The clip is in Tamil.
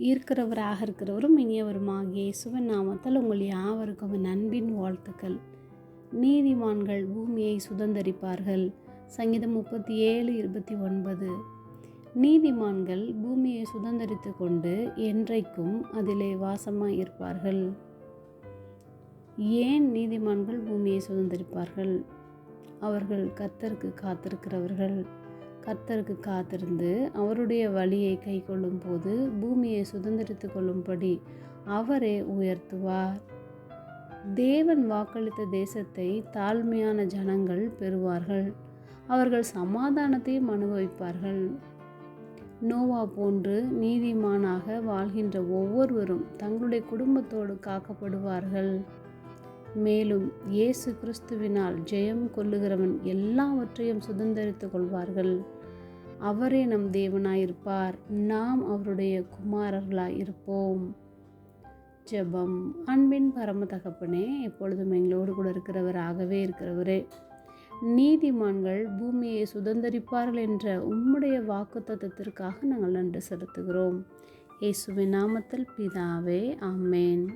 இருக்கிறவராக இருக்கிறவரும் இனியவருமாக இயேசுவின் நாமத்தில் உங்கள் யாவருக்கும் நண்பின் அன்பின் வாழ்த்துக்கள். நீதிமான்கள் பூமியை சுதந்தரிப்பார்கள். சங்கீதம் முப்பத்தி ஏழு இருபத்தி ஒன்பது நீதிமான்கள் பூமியை சுதந்திரித்து கொண்டு என்றைக்கும் அதிலே வாசமாக இருப்பார்கள் ஏன் நீதிமான்கள் பூமியை சுதந்தரிப்பார்கள்? அவர்கள் கர்த்தருக்கு காத்திருக்கிறவர்கள். கர்த்தருக்கு காத்திருந்து அவருடைய வழியை கை கொள்ளும் போது பூமியை சுதந்திரித்து கொள்ளும்படி அவரே உயர்த்துவார். தேவன் வாக்களித்த தேசத்தை தாழ்மையான ஜனங்கள் பெறுவார்கள். அவர்கள் சமாதானத்தையும் அனுபவிப்பார்கள். நோவா போன்று நீதிமானாக வாழ்கின்ற ஒவ்வொருவரும் தங்களுடைய குடும்பத்தோடு காக்கப்படுவார்கள். மேலும் இயேசு கிறிஸ்துவினால் ஜெயம் கொள்ளுகிறவன் எல்லாவற்றையும் சுதந்திரித்து கொள்வார்கள். அவரே நம் தேவனாயிருப்பார். நாம் அவருடைய குமாரர்களாய் இருப்போம் ஜெபம். அன்பின் பரம தகப்பனே எப்பொழுதும் எங்களோடு கூட இருக்கிறவராகவே இருக்கிறவரே நீதிமான்கள் பூமியை சுதந்திரிப்பார்கள் என்ற உம்முடைய வாக்கு தத்துவத்திற்காக நாங்கள் நன்றி செலுத்துகிறோம். இயேசுவின் நாமத்தில் பிதாவே ஆமேன்.